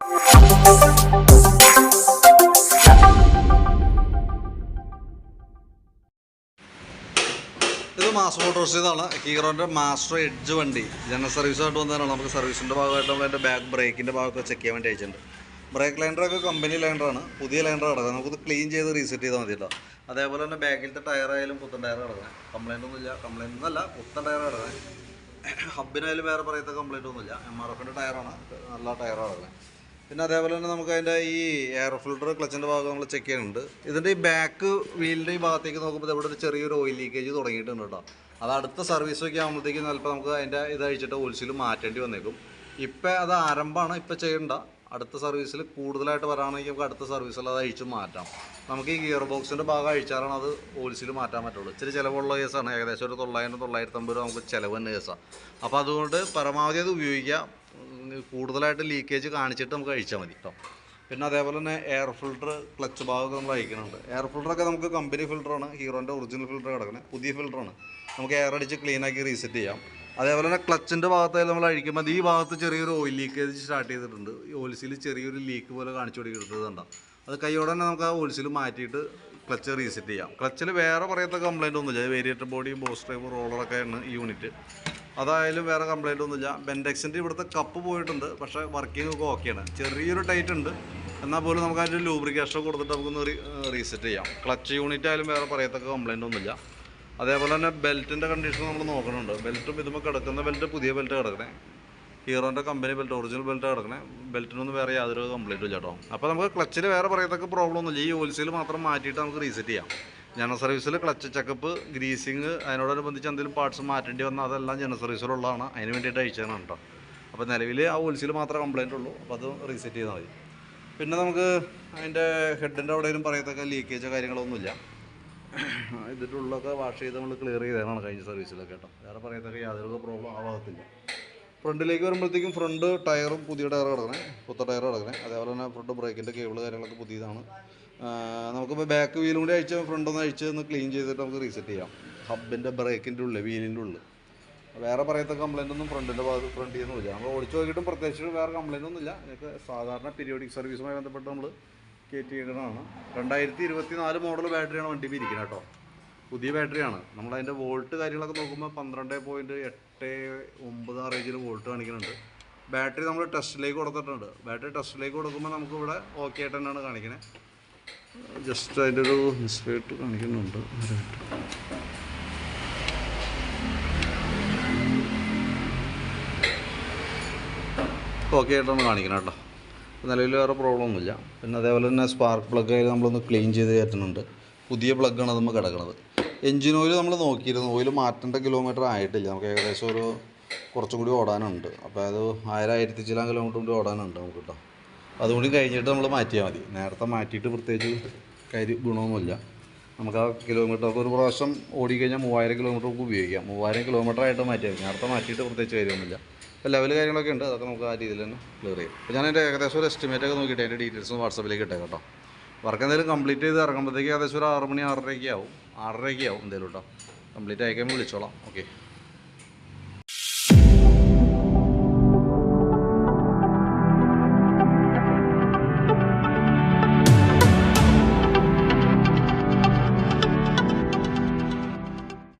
ഇത് master motors ഇതാണ്. ഹീറോന്റെ മാസ്റ്റർ എഡ്ജ് വണ്ടി. ജനറൽ സർവീസായിട്ട് വന്നതാണ്. നമുക്ക് സർവീസിന്റെ ഭാഗമായിട്ട് നമ്മൾ അതിന്റെ ബാക്ക് ബ്രേക്കിന്റെ ഭാഗമൊക്കെ ചെക്ക് ചെയ്യാൻ വേണ്ടി അയച്ചിട്ടുണ്ട്. ബ്രേക്ക് ലൈൻഡറൊക്കെ കമ്പനി ലൈൻഡറാണ് പുതിയ ലൈൻഡർ കിടക്കുന്നത് നമുക്കിത് ക്ലീൻ ചെയ്ത് റീസെറ്റ് ചെയ്താൽ മതി കേട്ടോ. അതേപോലെ തന്നെ ബാക്കിലത്തെ ടയറായാലും പുത്തൻ ടയർ കിടക്കുന്നത് കംപ്ലൈന്റ് ഒന്നുമില്ല കംപ്ലൈന്റ് ഒന്നുമല്ല പുത്തൻ ടയർ കിടക്കുന്നത് ഹബിനായാലും വേറെ പറയത്തെ കംപ്ലൈന്റ് ഒന്നുമില്ല എം ആർ എഫിന്റെ ടയറാണ് നല്ല ടയറാണ് കിടക്കുന്നത് പിന്നെ അതേപോലെ തന്നെ നമുക്ക് അതിന്റെ ഈ എയർ ഫിൽട്ടർ ക്ലച്ചിന്റെ ഭാഗം നമ്മൾ ചെക്ക് ചെയ്യുന്നുണ്ട്. ഇതിന്റെ ഈ ബാക്ക് വീലിന്റെ ഈ ഭാഗത്തേക്ക് നോക്കുമ്പോൾ ഇവിടെ ഒരു ചെറിയൊരു ഓയിൽ ലീക്കേജ് തുടങ്ങിയിട്ടുണ്ട് കേട്ടോ. അത് അടുത്ത സർവീസ് ഒക്കെ ആകുമ്പോഴത്തേക്കും ചിലപ്പോൾ നമുക്ക് അതിന്റെ ഇത് അഴിച്ചിട്ട് ഓയിൽസിൽ മാറ്റേണ്ടി വന്നേക്കും. ഇപ്പം അത് ആരംഭമാണ് ഇപ്പം ചെയ്യേണ്ട. അടുത്ത സർവീസിൽ കൂടുതലായിട്ട് വരാണെങ്കിൽ നമുക്ക് അടുത്ത സർവീസിൽ അത് അഴിച്ച് മാറ്റാം. നമുക്ക് ഈ ഗിയർ ബോക്സിന്റെ ഭാഗം അഴിച്ചാലാണ് അത് ഓയിൽസിൽ മാറ്റാൻ പറ്റുള്ളൂ. ഇച്ചിരി ചിലവുള്ള കേസാണ്. ഏകദേശം ഒരു തൊള്ളായിരം തൊള്ളായിരത്തി അമ്പത് രൂപ നമുക്ക് ചിലവ് തന്നെ കേസാണ് അപ്പോൾ അതുകൊണ്ട് പരമാവധി അത് ഉപയോഗിക്കാം. കൂടുതലായിട്ട് ലീക്കേജ് കാണിച്ചിട്ട് നമുക്ക് അഴിച്ചാൽ മതി കേട്ടോ പിന്നെ അതേപോലെ തന്നെ എയർ ഫിൽട്ടർ ക്ലച്ച് ഭാഗമൊക്കെ നമ്മൾ അയക്കുന്നുണ്ട്. എയർ ഫിൽട്ടറൊക്കെ നമുക്ക് കമ്പനി ഫിൽട്ടറാണ് ഹീറോന്റെ ഒറിജിനൽ ഫിൽട്ടർ കിടക്കുന്നത് പുതിയ ഫിൽട്ടറാണ് നമുക്ക് എയർ അടിച്ച് ക്ലീൻ ആക്കി റീസെറ്റ് ചെയ്യാം. അതേപോലെ തന്നെ ക്ലച്ചിന്റെ ഭാഗത്തായാലും നമ്മൾ അഴിക്കുമ്പോൾ ഈ ഭാഗത്ത് ചെറിയൊരു ഓയിൽ ലീക്കേജ് സ്റ്റാർട്ട് ചെയ്തിട്ടുണ്ട്. ഈ ഓയിൽസിൽ ചെറിയൊരു ലീക്ക് പോലെ കാണിച്ചു കൊടുക്കുന്നുണ്ട് അത് കൈയോടെ തന്നെ നമുക്ക് ആ ഓയിൽസിൽ മാറ്റിയിട്ട് ക്ലച്ച് റീസെറ്റ് ചെയ്യാം. ക്ലച്ചിൽ വേറെ പറയത്ത ഒന്നും ഒന്നുമില്ല. വേരിയേറ്റർ ബോഡിയും ബോസ് ഡ്രൈവ് റോളറൊക്കെയാണ് ഈ യൂണിറ്റ് അതായാലും വേറെ കംപ്ലൈന്റ് ഒന്നുമില്ല. ബെൻഡെക്സിന്റെ ഇവിടുത്തെ കപ്പ് പോയിട്ടുണ്ട്. പക്ഷേ വർക്കിംഗ് ഒക്കെ ഓക്കെയാണ് ചെറിയൊരു ടൈറ്റ് ഉണ്ട്. എന്നാൽ പോലും നമുക്ക് അതിന്റെ ലൂബ്രിക്കേഷൻ കൊടുത്തിട്ട് നമുക്കൊന്ന് റീസെറ്റ് ചെയ്യാം. ക്ലച്ച് യൂണിറ്റ് ആയാലും വേറെ പറയത്തക്ക കംപ്ലൈന്റ് ഒന്നുമില്ല. അതേപോലെ തന്നെ ബെൽറ്റിന്റെ കണ്ടീഷൻ നമ്മൾ നോക്കണുണ്ട് ബെൽറ്റും ഇതുമ്പോൾ കിടക്കുന്ന ബെൽറ്റ് പുതിയ ബെൽറ്റ് കിടക്കണേ. ഹീറോന്റെ കമ്പനി ബെൽറ്റ് ഒറിജിനൽ ബെൽറ്റ് കിടക്കണേ. ബെൽറ്റിനൊന്നും വേറെ യാതൊരു കംപ്ലൈന്റും ഇല്ല കേട്ടോ. അപ്പോൾ നമുക്ക് ക്ലച്ചിൽ വേറെ പറയത്തക്ക പ്രോബ്ലം ഒന്നുമില്ല. ഈ ഓയിൽസിൽ മാത്രം മാറ്റിയിട്ട് നമുക്ക് റീസെറ്റ് ചെയ്യാം. ജനറൽ സർവീസിൽ ക്ലച്ച് ചെക്കപ്പ് ഗ്രീസിങ് അതിനോടനുബന്ധിച്ച് എന്തെങ്കിലും പാർട്സ് മാറ്റേണ്ടി വന്നാൽ അതെല്ലാം ജനറൽ സർവീസിലുള്ളതാണ്. അതിന് വേണ്ടിയിട്ട് അയച്ചതാണ് കേട്ടോ. അപ്പോൾ നിലവിൽ ആ ഓയിൽസിൽ മാത്രമേ കംപ്ലയിന്റ് ഉള്ളൂ. അപ്പോൾ അത് റീസെറ്റ് ചെയ്താൽ മതി. പിന്നെ നമുക്ക് അതിന്റെ ഹെഡിന്റെ അവിടെയും പറയത്തക്ക ലീക്കേജോ കാര്യങ്ങളൊന്നുമില്ല. ഇതിന്റെ ഉള്ളൊക്കെ വാഷ് ചെയ്ത് നമ്മൾ ക്ലിയർ ചെയ്തതാണ് കഴിഞ്ഞ സർവീസിലൊക്കെ കേട്ടോ. വേറെ പറയത്തക്ക യാതൊരു പ്രോബ്ലം ആ ഭാഗത്തില്ല ഫ്രണ്ടിലേക്ക് വരുമ്പോഴത്തേക്കും ഫ്രണ്ട് ടയറും പുതിയ ടയർ കിടക്കണേ. പുത്ത ടയർ കിടക്കണേ. അതേപോലെ തന്നെ ഫ്രണ്ട് ബ്രേക്കിന്റെ കേബിൾ കാര്യങ്ങളൊക്കെ പുതിയതാണ്. നമുക്കിപ്പോൾ ബാക്ക് വീലും കൂടി അഴിച്ച് ഫ്രണ്ട് ഒന്ന് അഴിച്ച് ഒന്ന് ക്ലീൻ ചെയ്തിട്ട് നമുക്ക് റീസെറ്റ് ചെയ്യാം. ഹബിന്റെ ബ്രേക്കിന്റെ ഉള്ളിൽ വീലിന്റെ ഉള്ളിൽ. വേറെ പറയത്ത കംപ്ലൈന്റ് ഒന്നും ഫ്രണ്ടിന്റെ ഭാഗത്ത് ഫ്രണ്ടിൽ നിന്നുമില്ല നമ്മൾ ഓടിച്ചു നോക്കിയിട്ടും പ്രത്യേകിച്ച് വേറെ കംപ്ലൈന്റ് ഒന്നുമില്ല. നിങ്ങൾക്ക് സാധാരണ പീരിയോഡിക് സർവീസുമായി ബന്ധപ്പെട്ട് നമ്മൾ കയറ്റിയിടുന്നതാണ് രണ്ടായിരത്തി ഇരുപത്തി നാല് മോഡൽ ബാറ്ററിയാണ് വണ്ടി ഇരിക്കുന്നത് കേട്ടോ. പുതിയ ബാറ്ററിയാണ് നമ്മൾ അതിന്റെ വോൾട്ട് കാര്യങ്ങളൊക്കെ നോക്കുമ്പോൾ പന്ത്രണ്ട് പോയിന്റ് എട്ട് ഒമ്പത് ആ റേഞ്ചിൽ വോൾട്ട് കാണിക്കുന്നുണ്ട്. ബാറ്ററി നമ്മൾ ടെസ്റ്റിലേക്ക് കൊടുത്തിട്ടുണ്ട്. ബാറ്ററി ടെസ്റ്റിലേക്ക് കൊടുക്കുമ്പോൾ നമുക്കിവിടെ ഓക്കെ ആയിട്ട് തന്നെയാണ് കാണിക്കുന്നത് ജസ്റ്റ് അതിന്റെ ഒരു ഇൻസ്പെക്ട് കാണിക്കുന്നുണ്ട്. ഓക്കെ ആയിട്ടാണ് കാണിക്കണം കേട്ടോ. നിലവിൽ വേറെ പ്രോബ്ലം ഒന്നുമില്ല. പിന്നെ അതേപോലെ തന്നെ സ്പാർക്ക് പ്ലഗ് ആയാലും നമ്മളൊന്ന് ക്ലീൻ ചെയ്ത് കയറ്റുന്നുണ്ട്. പുതിയ പ്ലഗാണ് നമ്മൾ കിടക്കുന്നത് എഞ്ചിൻ ഓയിൽ നമ്മൾ നോക്കിയിരുന്നു. ഓയിൽ മാറ്റേണ്ട കിലോമീറ്റർ ആയിട്ടില്ല. നമുക്ക് ഏകദേശം ഒരു കുറച്ചും കൂടി ഓടാനുണ്ട്. അപ്പോൾ അത് ആയിരം ആയിരത്തി ചില കിലോമീറ്റർ കൂടി ഓടാനുണ്ട് നമുക്ക് കേട്ടോ. അതുകൂടി കഴിഞ്ഞിട്ട് നമ്മൾ മാറ്റിയാൽ മതി. നേരത്തെ മാറ്റിയിട്ട് പ്രത്യേകിച്ച് കരി ഗുണമൊന്നുമില്ല. നമുക്ക് ആ കിലോമീറ്ററൊക്കെ ഒരു പ്രാവശ്യം ഓടിക്കഴിഞ്ഞാൽ മൂവായിരം കിലോമീറ്റർ ഒക്കെ ഉപയോഗിക്കാം. മൂവായിരം കിലോമീറ്റർ ആയിട്ട് മാറ്റിയാൽ മതി. നേരത്തെ മാറ്റിയിട്ട് പ്രത്യേകിച്ച് കാര്യമൊന്നുമില്ല. അപ്പോൾ ലെവൽ കാര്യങ്ങളൊക്കെ ഉണ്ട്. അതൊക്കെ നമുക്ക് ആ രീതിയിൽ തന്നെ ക്ലിയർ ചെയ്യും. അപ്പോൾ ഞാൻ എന്റെ ഏകദേശം ഒരു എസ്റ്റിമേറ്റ് ഒക്കെ നോക്കിയിട്ട് അതിന്റെ ഡീറ്റെയിൽസ് വാട്സപ്പിലേക്ക് ഇട്ടേ കേട്ടോ. വർക്ക് എന്തെങ്കിലും കംപ്ലീറ്റ് ചെയ്ത് ഇറങ്ങുമ്പോഴത്തേക്ക് ഏകദേശം ഒരു ആറ് മണി ആറരയ്ക്ക് ആവും. ആറരയ്ക്ക് ആവും എന്തെങ്കിലും കേട്ടോ. കംപ്ലീറ്റ് അയക്കാൻ വിളിച്ചോളാം. ഓക്കെ